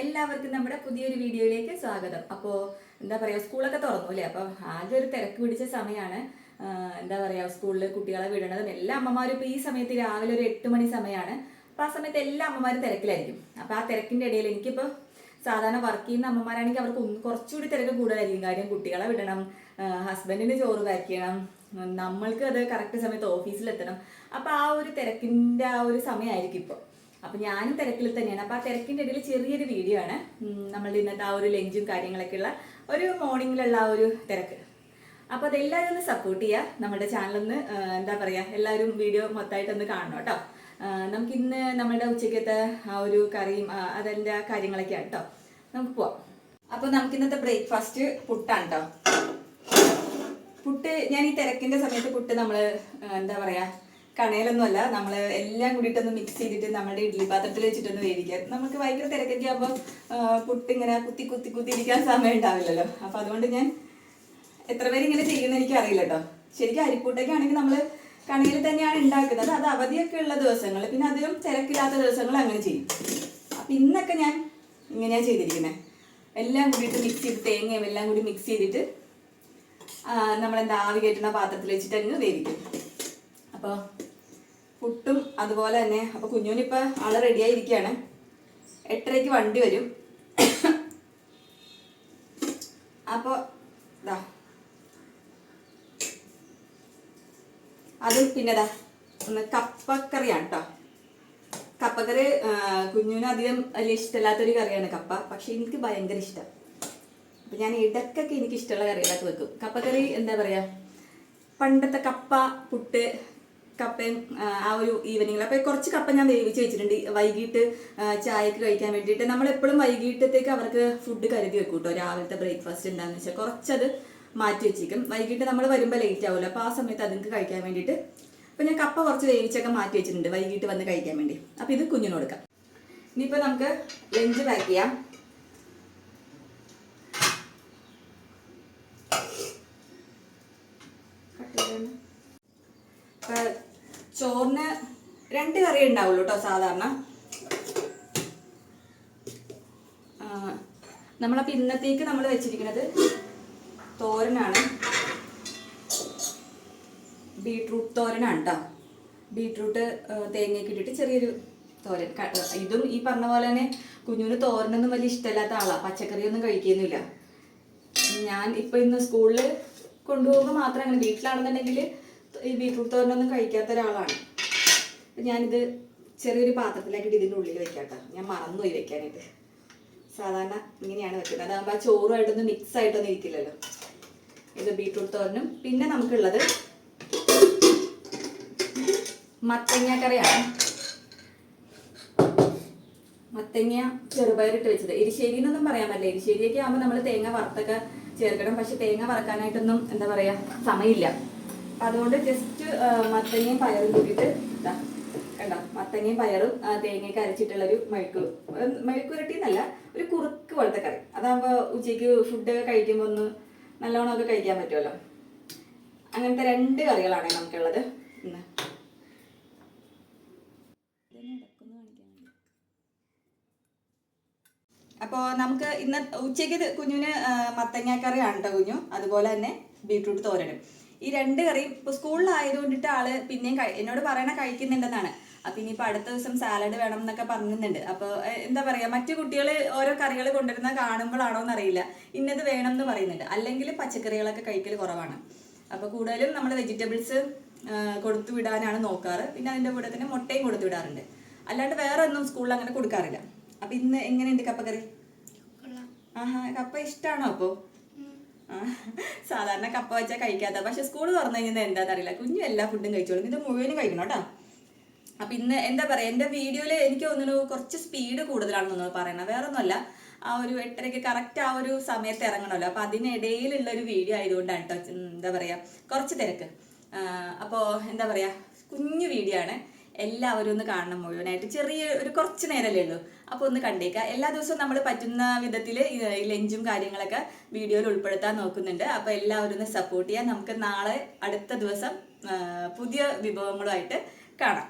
എല്ലാവർക്കും നമ്മുടെ പുതിയൊരു വീഡിയോയിലേക്ക് സ്വാഗതം. അപ്പോൾ എന്താ പറയുക സ്കൂളൊക്കെ തുറന്നു അല്ലേ? അപ്പോൾ ആകെ ഒരു തിരക്ക് പിടിച്ച സമയമാണ് എന്താ പറയുക സ്കൂളിൽ കുട്ടികളെ വിടണതും. എല്ലാ അമ്മമാരും ഇപ്പോൾ ഈ സമയത്ത് രാവിലെ ഒരു എട്ട് മണി സമയമാണ് അപ്പോൾ ആ സമയത്ത് എല്ലാ അമ്മമാരും തിരക്കിലായിരിക്കും. അപ്പോൾ ആ തിരക്കിന്റെ ഇടയിൽ എനിക്കിപ്പോൾ സാധാരണ വർക്ക് ചെയ്യുന്ന അമ്മമാരാണെങ്കിൽ അവർക്ക് കുറച്ചുകൂടി തിരക്ക് കൂടുതലായിരിക്കും. കാര്യം കുട്ടികളെ വിടണം ഹസ്ബൻഡിന് ചോറ് കഴിക്കണം നമ്മൾക്ക് അത് കറക്റ്റ് സമയത്ത് ഓഫീസിലെത്തണം അപ്പോൾ ആ ഒരു തിരക്കിന്റെ ആ ഒരു സമയമായിരിക്കും ഇപ്പോൾ അപ്പോൾ ഞാനും തിരക്കിൽ തന്നെയാണ്. അപ്പോൾ ആ തിരക്കിന്റെ ഇടയിൽ ചെറിയൊരു വീഡിയോ ആണ്. നമ്മളുടെ ഇന്നത്തെ ആ ഒരു ലഞ്ചും കാര്യങ്ങളൊക്കെ ഉള്ള ഒരു മോർണിംഗിലുള്ള ആ ഒരു തിരക്ക്. അപ്പോൾ അതെല്ലാവരും ഒന്ന് സപ്പോർട്ട് ചെയ്യുക നമ്മുടെ ചാനലൊന്ന് എന്താ പറയുക എല്ലാവരും വീഡിയോ മൊത്തമായിട്ടൊന്ന് കാണണം കേട്ടോ. നമുക്ക് ഇന്ന് നമ്മുടെ ഉച്ചക്കത്തെ ആ ഒരു കറിയും അതിന്റെ കാര്യങ്ങളൊക്കെയാണ് കേട്ടോ. നമുക്ക് പോവാം. അപ്പോൾ നമുക്കിന്നത്തെ ബ്രേക്ക്ഫാസ്റ്റ് പുട്ടാണ് കേട്ടോ. പുട്ട് ഞാൻ ഈ തിരക്കിന്റെ സമയത്ത് പുട്ട് നമ്മൾ എന്താ പറയാ കണയിലൊന്നുമല്ല നമ്മൾ എല്ലാം കൂടിയിട്ടൊന്ന് മിക്സ് ചെയ്തിട്ട് നമ്മുടെ ഇഡ്ഡലി പാത്രത്തിൽ വെച്ചിട്ടൊന്ന് വേവിക്കാം. നമുക്ക് ഭയങ്കര തിരക്കൊക്കെ ആകുമ്പോൾ പുട്ട് ഇങ്ങനെ കുത്തി കുത്തി കുത്തി ഇരിക്കാൻ സമയം ഉണ്ടാവില്ലല്ലോ. അപ്പോൾ അതുകൊണ്ട് ഞാൻ എത്ര പേര് ഇങ്ങനെ ചെയ്യുന്ന എനിക്ക് അറിയില്ല കേട്ടോ. ശരിക്കും അരിപ്പൂട്ടൊക്കെ ആണെങ്കിൽ നമ്മൾ കണയിൽ തന്നെയാണ് ഉണ്ടാക്കുന്നത്. അത് അവധിയൊക്കെ ഉള്ള ദിവസങ്ങൾ. പിന്നെ അധികം തിരക്കില്ലാത്ത ദിവസങ്ങൾ അങ്ങനെ ചെയ്യും. അപ്പം ഇന്നൊക്കെ ഞാൻ ഇങ്ങനെയാണ് ചെയ്തിരിക്കുന്നത് എല്ലാം കൂടിയിട്ട് മിക്സ് ചെയ്ത് തേങ്ങയും എല്ലാം കൂടി മിക്സ് ചെയ്തിട്ട് നമ്മളെന്താ ആവി കയറ്റുന്ന പാത്രത്തിൽ വെച്ചിട്ട് അങ്ങ് വേവിക്കും. അപ്പോൾ പുട്ടും അതുപോലെ തന്നെ അപ്പോൾ കുഞ്ഞുനിപ്പോൾ ആൾ റെഡിയായിരിക്കുകയാണ് എട്ടരയ്ക്ക് വണ്ടി വരും. അപ്പോൾ ഇതാ അതും പിന്നെ ഒന്ന് കപ്പക്കറിയാണ് കേട്ടോ കപ്പക്കറി കുഞ്ഞുവിന് അധികം വലിയ ഇഷ്ടമില്ലാത്തൊരു കറിയാണ് കപ്പ. പക്ഷെ എനിക്ക് ഭയങ്കര ഇഷ്ടം. അപ്പം ഞാൻ ഇടക്കൊക്കെ എനിക്ക് ഇഷ്ടമുള്ള കറികളൊക്കെ വെക്കും. കപ്പക്കറി എന്താ പറയുക പണ്ടത്തെ കപ്പ പുട്ട് കപ്പയും ആ, ഒരു ഈവനിങ്ങിൽ അപ്പോൾ കുറച്ച് കപ്പ ഞാൻ വേവിച്ച് വെച്ചിട്ടുണ്ട്. വൈകിട്ട് ചായക്ക് കഴിക്കാൻ വേണ്ടിയിട്ട്. നമ്മൾ എപ്പോഴും വൈകിട്ടത്തേക്ക് അവർക്ക് ഫുഡ് കരുതി വെക്കും കേട്ടോ രാവിലത്തെ ബ്രേക്ക്ഫാസ്റ്റ് എന്താണെന്ന് വെച്ചാൽ കുറച്ചത് മാറ്റി വെച്ചേക്കും. വൈകിട്ട് നമ്മൾ വരുമ്പോൾ ലേറ്റ് ആവുമല്ലോ അപ്പോൾ ആ സമയത്ത് അതുങ്ങൾക്ക് കഴിക്കാൻ വേണ്ടിയിട്ട് അപ്പോൾ ഞാൻ കപ്പ കുറച്ച് വേവിച്ചൊക്കെ മാറ്റി വെച്ചിട്ടുണ്ട്. വൈകിട്ട് വന്ന് കഴിക്കാൻ വേണ്ടി. അപ്പോൾ ഇത് കുഞ്ഞിന് കൊടുക്കാം. ഇനിയിപ്പോൾ നമുക്ക് ലഞ്ച് പാക്ക് ചെയ്യാം. കട്ട്. ചോറിന് രണ്ട് കറി ഉണ്ടാവുള്ളൂ കേട്ടോ സാധാരണ. നമ്മളപ്പോൾ ഇന്നത്തേക്ക് നമ്മൾ വെച്ചിരിക്കുന്നത് തോരനാണ്. ബീട്രൂട്ട് തോരനാണ് കേട്ടോ ബീട്രൂട്ട് തേങ്ങയൊക്കെ ഇട്ടിട്ട് ചെറിയൊരു തോരൻ. ഇതും ഈ പറഞ്ഞ പോലെ തന്നെ കുഞ്ഞുവിന് തോരനൊന്നും വലിയ ഇഷ്ടമില്ലാത്ത ആളാണ് പച്ചക്കറിയൊന്നും കഴിക്കുന്നില്ല. ഞാൻ ഇപ്പം ഇന്ന് സ്കൂളിൽ കൊണ്ടുപോകുമ്പോൾ മാത്രം അങ്ങനെ വീട്ടിലാണെന്നുണ്ടെങ്കിൽ ഈ ബീട്രൂട്ട് തോരനൊന്നും കഴിക്കാത്ത ഒരാളാണ്. ഞാനിത് ചെറിയൊരു പാത്രത്തിലാക്കിയിട്ട് ഇതിന്റെ ഉള്ളിൽ വെക്കാട്ടോ. ഞാൻ മറന്നുപോയി വെക്കാനായിട്ട്. സാധാരണ ഇങ്ങനെയാണ് വെക്കുന്നത്. അതാകുമ്പോൾ ആ ചോറുമായിട്ടൊന്നും മിക്സ് ആയിട്ടൊന്നും ഇരിക്കില്ലല്ലോ. ഇത് ബീട്രൂട്ട് തോരനും. പിന്നെ നമുക്കുള്ളത് മത്തങ്ങ കറിയാണ്. മത്തങ്ങ ചെറുപയറിട്ട് വെച്ചത്. എരിശ്ശേരി എന്നൊന്നും പറയാൻ പറ്റില്ല. എരിശ്ശേരിയൊക്കെ ആകുമ്പോൾ നമ്മൾ തേങ്ങ വറുത്തൊക്കെ ചേർക്കണം. പക്ഷെ തേങ്ങ വറക്കാനായിട്ടൊന്നും എന്താ പറയാ സമയമില്ല. അതുകൊണ്ട് ജസ്റ്റ് മത്തങ്ങയും പയറും കൂട്ടിയിട്ട് ഇതാ കണ്ടോ? മത്തങ്ങയും പയറും തേങ്ങയൊക്കെ അരച്ചിട്ടുള്ള ഒരു മെഴുക്ക് മെഴുക്കുരട്ടി എന്നല്ല ഒരു കുറുക്ക് പോലത്തെ കറി. അതാകുമ്പോൾ ഉച്ചയ്ക്ക് ഫുഡ് കഴിക്കുമ്പോൾ ഒന്ന് നല്ലോണമൊക്കെ കഴിക്കാൻ പറ്റുമല്ലോ അങ്ങനത്തെ രണ്ട് കറികളാണ് നമുക്കുള്ളത്. ഇന്ന്. അപ്പോൾ നമുക്ക് ഇന്ന് ഉച്ചയ്ക്ക് കുഞ്ഞിന് കറി മത്തങ്ങാക്കറിയാണ് കേട്ടോ കുഞ്ഞു. അതുപോലെ തന്നെ ബീട്രൂട്ട് തോരനും. ഈ രണ്ട് കറിയും ഇപ്പോൾ സ്കൂളിലായതുകൊണ്ടിട്ട് ആൾ പിന്നെയും എന്നോട് പറയണ കഴിക്കുന്നുണ്ടെന്നാണ്. അപ്പൊ ഇനിയിപ്പോൾ അടുത്ത ദിവസം സാലഡ് വേണം എന്നൊക്കെ പറയുന്നുണ്ട് അപ്പൊ എന്താ പറയാ മറ്റു കുട്ടികൾ ഓരോ കറികൾ കൊണ്ടുവരുന്ന കാണുമ്പോഴാണോ എന്നറിയില്ല. ഇന്നത് വേണം എന്ന് പറയുന്നുണ്ട്. അല്ലെങ്കിൽ പച്ചക്കറികളൊക്കെ കഴിക്കൽ കുറവാണ്. അപ്പൊ കൂടുതലും നമ്മൾ വെജിറ്റബിൾസ് കൊടുത്തു വിടാനാണ് നോക്കാറ്. പിന്നെ അതിന്റെ കൂടെ തന്നെ മുട്ടയും കൊടുത്തു വിടാറുണ്ട്. അല്ലാണ്ട് വേറെ ഒന്നും സ്കൂളിൽ അങ്ങനെ കൊടുക്കാറില്ല. അപ്പൊ ഇന്ന് എങ്ങനെയുണ്ട് കപ്പക്കറി ആഹാ കപ്പ ഇഷ്ടാണോ അപ്പോ? സാധാരണ കപ്പ വെച്ചാൽ കഴിക്കാത്ത പക്ഷെ സ്കൂൾ തുറന്നു കഴിഞ്ഞാൽ എന്താണെന്ന് അറിയില്ല കുഞ്ഞു എല്ലാ ഫുഡും കഴിച്ചോളും. ഇത് മുഴുവനും കഴിക്കണം കേട്ടോ. അപ്പൊ ഇന്ന് എന്താ പറയാ എന്റെ വീഡിയോയിൽ എനിക്ക് തോന്നുന്നു കുറച്ച് സ്പീഡ് കൂടുതലാണെന്ന് പറയണത് വേറെ ഒന്നുമല്ല ആ ഒരു എട്ടരയ്ക്ക് കറക്റ്റ് ആ ഒരു സമയത്ത് ഇറങ്ങണമല്ലോ. അപ്പൊ അതിനിടയിലുള്ള ഒരു വീഡിയോ ആയതുകൊണ്ടാണ് കേട്ടോ എന്താ പറയാ കുറച്ച് തിരക്ക്. അപ്പോൾ അപ്പോ എന്താ പറയാ കുഞ്ഞു വീഡിയോ ആണ്. എല്ലാവരും ഒന്ന് കാണണം മുഴുവനായിട്ട്. ചെറിയ ഒരു കുറച്ച് നേരമല്ലേ ഉള്ളൂ. അപ്പോൾ ഒന്ന് കണ്ടേക്കുക എല്ലാ ദിവസവും നമ്മൾ പറ്റുന്ന വിധത്തിൽ ലഞ്ചും കാര്യങ്ങളൊക്കെ വീഡിയോയിൽ ഉൾപ്പെടുത്താൻ നോക്കുന്നുണ്ട്. അപ്പോൾ എല്ലാവരും ഒന്ന് സപ്പോർട്ട് ചെയ്യാം നമുക്ക് നാളെ അടുത്ത ദിവസം പുതിയ വിഭവങ്ങളുമായിട്ട് കാണാം.